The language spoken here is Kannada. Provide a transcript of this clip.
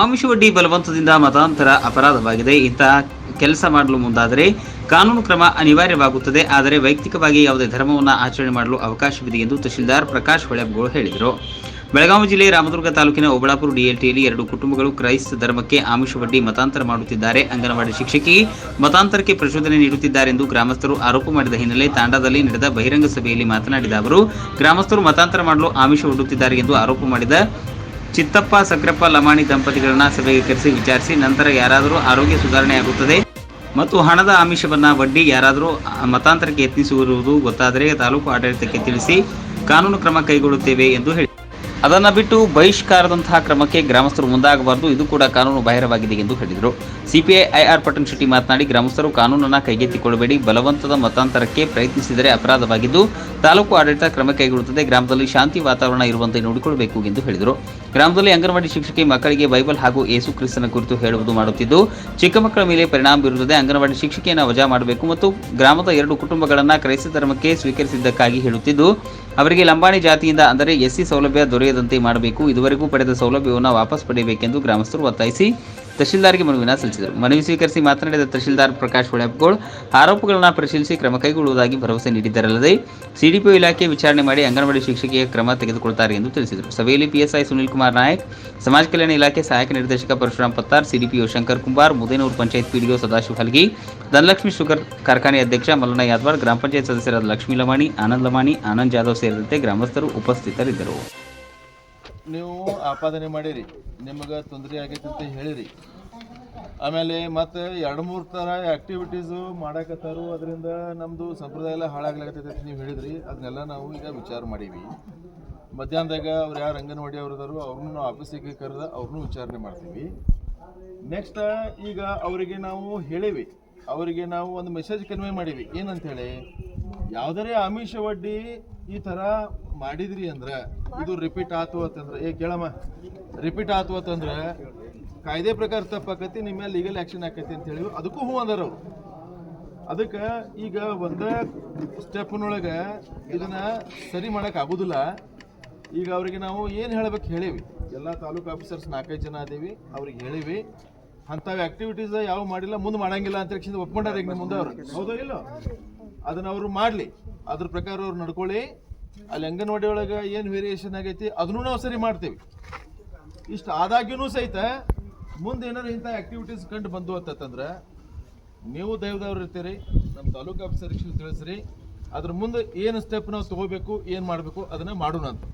ಆಮಿಷ ಒಡ್ಡಿ ಬಲವಂತದಿಂದ ಮತಾಂತರ ಅಪರಾಧವಾಗಿದೆ. ಇಂತಹ ಕೆಲಸ ಮಾಡಲು ಮುಂದಾದರೆ ಕಾನೂನು ಕ್ರಮ ಅನಿವಾರ್ಯವಾಗುತ್ತದೆ. ಆದರೆ ವೈಯಕ್ತಿಕವಾಗಿ ಯಾವುದೇ ಧರ್ಮವನ್ನು ಆಚರಣೆ ಮಾಡಲು ಅವಕಾಶವಿದೆ ಎಂದು ತಹಶೀಲ್ದಾರ್ ಪ್ರಕಾಶ್ ಹೊಳೆಬ್ಗೋಳ್ ಹೇಳಿದರು. ಬೆಳಗಾವಿ ಜಿಲ್ಲೆ ರಾಮದುರ್ಗ ತಾಲೂಕಿನ ಓಬಳಾಪುರ ಡಿಎಲ್ಟಿಯಲ್ಲಿ ಎರಡು ಕುಟುಂಬಗಳು ಕ್ರೈಸ್ತ ಧರ್ಮಕ್ಕೆ ಆಮಿಷ ಬಡ್ಡಿ ಮತಾಂತರ ಮಾಡುತ್ತಿದ್ದಾರೆ. ಅಂಗನವಾಡಿ ಶಿಕ್ಷಕಿ ಮತಾಂತರಕ್ಕೆ ಪ್ರಚೋದನೆ ನೀಡುತ್ತಿದ್ದಾರೆ ಎಂದು ಗ್ರಾಮಸ್ಥರು ಆರೋಪ ಮಾಡಿದ ಹಿನ್ನೆಲೆ ತಾಂಡಾದಲ್ಲಿ ನಡೆದ ಬಹಿರಂಗ ಸಭೆಯಲ್ಲಿ ಮಾತನಾಡಿದ ಅವರು, ಗ್ರಾಮಸ್ಥರು ಮತಾಂತರ ಮಾಡಲು ಆಮಿಷ ಒಡ್ಡುತ್ತಿದ್ದಾರೆ ಎಂದು ಆರೋಪ ಮಾಡಿದ ಚಿತ್ತಪ್ಪ, ಸಕ್ರಪ್ಪ, ಲಮಾಣಿ ದಂಪತಿಗಳನ್ನ ಸಭೆಗೆ ಕರೆಸಿ ವಿಚಾರಿಸಿ ನಂತರ ಯಾರಾದರೂ ಆರೋಗ್ಯ ಸುಧಾರಣೆಯಾಗುತ್ತದೆ ಮತ್ತು ಹಣದ ಆಮಿಷವನ್ನ ಬಡ್ಡಿ ಯಾರಾದರೂ ಮತಾಂತರಕ್ಕೆ ಯತ್ನಿಸಿರುವುದು ಗೊತ್ತಾದರೆ ತಾಲೂಕು ಆಡಳಿತಕ್ಕೆ ತಿಳಿಸಿ ಕಾನೂನು ಕ್ರಮ ಕೈಗೊಳ್ಳುತ್ತೇವೆ ಎಂದು ಹೇಳಿ ಅದನ್ನು ಬಿಟ್ಟು ಬಹಿಷ್ಕಾರದಂತಹ ಕ್ರಮಕ್ಕೆ ಗ್ರಾಮಸ್ಥರು ಮುಂದಾಗಬಾರದು. ಇದು ಕೂಡ ಕಾನೂನು ಬಾಹಿರವಾಗಿದೆ ಎಂದು ಹೇಳಿದರು. ಸಿಪಿಐ ಐಆರ್ ಪಟನ್ ಶೆಟ್ಟಿ ಮಾತನಾಡಿ, ಗ್ರಾಮಸ್ಥರು ಕಾನೂನನ್ನು ಕೈಗೆತ್ತಿಕೊಳ್ಳಬೇಡಿ. ಬಲವಂತದ ಮತಾಂತರಕ್ಕೆ ಪ್ರಯತ್ನಿಸಿದರೆ ಅಪರಾಧವಾಗಿದ್ದು, ತಾಲೂಕು ಆಡಳಿತ ಕ್ರಮ ಕೈಗೊಳ್ಳುತ್ತದೆ. ಗ್ರಾಮದಲ್ಲಿ ಶಾಂತಿ ವಾತಾವರಣ ಇರುವಂತೆ ನೋಡಿಕೊಳ್ಳಬೇಕು ಎಂದು ಹೇಳಿದರು. ಗ್ರಾಮದಲ್ಲಿ ಅಂಗನವಾಡಿ ಶಿಕ್ಷಕಿ ಮಕ್ಕಳಿಗೆ ಬೈಬಲ್ ಹಾಗೂ ಯೇಸು ಕ್ರಿಸ್ತನ ಕುರಿತು ಹೇಳುವುದು ಮಾಡುತ್ತಿದ್ದು ಚಿಕ್ಕ ಮಕ್ಕಳ ಮೇಲೆ ಪರಿಣಾಮ ಬೀರುತ್ತದೆ. ಅಂಗನವಾಡಿ ಶಿಕ್ಷಕಿಯನ್ನು ವಜಾ ಮಾಡಬೇಕು ಮತ್ತು ಗ್ರಾಮದ ಎರಡು ಕುಟುಂಬಗಳನ್ನು ಕ್ರೈಸ್ತ ಧರ್ಮಕ್ಕೆ ಸ್ವೀಕರಿಸಿದ್ದಕ್ಕಾಗಿ ಹೇಳುತ್ತಿದ್ದು ಅವರಿಗೆ ಲಂಬಾಣಿ ಜಾತಿಯಿಂದ, ಅಂದರೆ ಎಸ್ಸಿ ಸೌಲಭ್ಯ ದೊರೆಯದಂತೆ ಮಾಡಬೇಕು. ಇದುವರೆಗೂ ಪಡೆದ ಸೌಲಭ್ಯವನ್ನು ವಾಪಸ್ ಪಡೆಯಬೇಕೆಂದು ಗ್ರಾಮಸ್ಥರು ಒತ್ತಾಯಿಸಿ. ತಹಶೀಲ್ದಾರ್ಗೆ ಮನವಿನ ಸಲ್ಲಿಸಿದರು ಮನವಿ ಸ್ವೀಕರಿಸಿ ಮಾತನಾಡಿದ ತಹಶೀಲ್ದಾರ್ ಪ್ರಕಾಶ್ ಹೊಳೆಪ್ಗೋಳ್, ಆರೋಪಗಳನ್ನು ಪರಿಶೀಲಿಸಿ ಕ್ರಮ ಕೈಗೊಳ್ಳುವುದಾಗಿ ಭರವಸೆ ನೀಡಿದ್ದರಲ್ಲದೆ ಸಿಡಿಪಿಒ ಇಲಾಖೆ ವಿಚಾರಣೆ ಮಾಡಿ ಅಂಗನವಾಡಿ ಶಿಕ್ಷಕಿಯ ಕ್ರಮ ತೆಗೆದುಕೊಳ್ತಾರೆ ಎಂದು ತಿಳಿಸಿದರು. ಸಭೆಯಲ್ಲಿ ಪಿಎಸ್ಐ ಸುನಿಲ್ ಕುಮಾರ್ ನಾಯಕ್, ಸಮಾಜ ಕಲ್ಯಾಣ ಇಲಾಖೆ ಸಹಾಯಕ ನಿರ್ದೇಶಕ Parashuram Pattar CDPO Shankar Kumar Mudenur panchayat PDO Sadashiva Halgi, Dhanalakshmi sugar ಕಾರ್ಖಾನೆ ಅಧ್ಯಕ್ಷ ಮಲ್ಲಣ್ಣ ಯಾದವಾಡ್ ಗ್ರಾಮ ಪಂಚಾಯತ್ ಸದಸ್ಯರಾದ ಲಕ್ಷ್ಮೀ ಲಮಾಣಿ, ಆನಂದ್ ಲಮಾಣಿ, ಆನಂದ್ ಜಾಧವ್ ಸೇರಿದಂತೆ ಗ್ರಾಮಸ್ಥರು ಉಪಸ್ಥಿತರಿದ್ದರು. ನೀವು ಆಪಾದನೆ ಮಾಡಿರಿ, ನಿಮಗೆ ತೊಂದರೆ ಆಗೈತೆ ಅಂತ ಹೇಳಿರಿ. ಆಮೇಲೆ ಮತ್ತೆ ಎರಡು ಮೂರು ಥರ ಆ್ಯಕ್ಟಿವಿಟೀಸು ಮಾಡಕತ್ತಾರು, ಅದರಿಂದ ನಮ್ಮದು ಸಂಪ್ರದಾಯ ಎಲ್ಲ ಹಾಳಾಗ್ಲಾಗತ್ತೈತೆ ಅಂತ ನೀವು ಹೇಳಿದ್ರಿ. ಅದನ್ನೆಲ್ಲ ನಾವು ಈಗ ವಿಚಾರ ಮಾಡೀವಿ. ಮಧ್ಯಾಹ್ನದಾಗ ಅವ್ರು ಯಾರು ಅಂಗನವಾಡಿ ಇದಾರೋ ಅವ್ರನ್ನೂ ನಾವು ಆಫೀಸಿಗೆ ಕರೆದ ಅವ್ರನ್ನೂ ವಿಚಾರಣೆ ಮಾಡ್ತೀವಿ. ನೆಕ್ಸ್ಟ್ ಈಗ ಅವರಿಗೆ ನಾವು ಹೇಳೀವಿ. ಅವರಿಗೆ ನಾವು ಒಂದು ಮೆಸೇಜ್ ಕನ್ವೆ ಮಾಡೀವಿ. ಏನಂತ ಹೇಳಿ? ಯಾವುದರೇ ಆಮಿಷ ಒಡ್ಡಿ ಈ ತರ ಮಾಡಿದ್ರಿ ಅಂದ್ರೆ, ಇದು ರಿಪೀಟ್ ಆತು ಅಂತಂದ್ರೆ ಏ ಕೇಳಮ್ಮ ರಿಪೀಟ್ ಆತು ಅಂತಂದ್ರೆ ಕಾಯ್ದೆ ಪ್ರಕಾರ ತಪ್ಪಾಕತಿ, ನಿಮ್ಮ ಮೇಲೆ ಲೀಗಲ್ ಆ್ಯಕ್ಷನ್ ಆಕತಿ ಅಂತ ಹೇಳಿ ಅದಕ್ಕೂ ಹೂ ಅಂದಾರ ಅದಕ್ಕೆ ಈಗ ಒಂದೇ ಸ್ಟೆಪ್ನೊಳಗೆ ಇದನ್ನ ಸರಿ ಮಾಡಕ್ ಆಗುದಿಲ್ಲ. ಈಗ ಅವರಿಗೆ ನಾವು ಏನು ಹೇಳ್ಬೇಕು ಹೇಳಿವಿ. ಎಲ್ಲ ತಾಲೂಕು ಆಫೀಸರ್ಸ್ ನಾಲ್ಕೈದು ಜನ ಅದೀವಿ, ಅವ್ರಿಗೆ ಹೇಳಿವಿ. ಅಂಥವು ಆಕ್ಟಿವಿಟೀಸ್ ಯಾವ ಮಾಡಿಲ್ಲ, ಮುಂದೆ ಮಾಡಂಗಿಲ್ಲ ಅಂತ ಒಪ್ಕೊಂಡಾರ ಈಗ ಮುಂದೆ ಅವ್ರು. ಹೌದೋ ಇಲ್ಲ? ಅದನ್ನ ಅವರು ಮಾಡಲಿ. ಅದ್ರ ಪ್ರಕಾರ ಅವ್ರು ನಡ್ಕೊಳ್ಳಿ. ಅಲ್ಲಿ ಅಂಗನವಾಡಿ ಒಳಗೆ ಏನು ವೇರಿಯೇಷನ್ ಆಗೈತಿ, ಅದನ್ನು ನಾವು ಸರಿ ಮಾಡ್ತೀವಿ. ಇಷ್ಟು ಆದಾಗ್ಯೂ ಸಹಿತ ಮುಂದೆ ಏನಾರು ಇಂಥ ಆಕ್ಟಿವಿಟೀಸ್ ಕಂಡು ಬಂದು ಅಂತಂದ್ರೆ ನೀವು ದೈವದವ್ರು ಇರ್ತೀರಿ, ನಮ್ಮ ತಾಲೂಕು ಆಫೀಸರ್ ತಿಳಿಸ್ರಿ. ಅದ್ರ ಮುಂದೆ ಏನು ಸ್ಟೆಪ್ ನಾವು ತಗೋಬೇಕು, ಏನು ಮಾಡಬೇಕು, ಅದನ್ನ ಮಾಡೋಣ ಅಂತ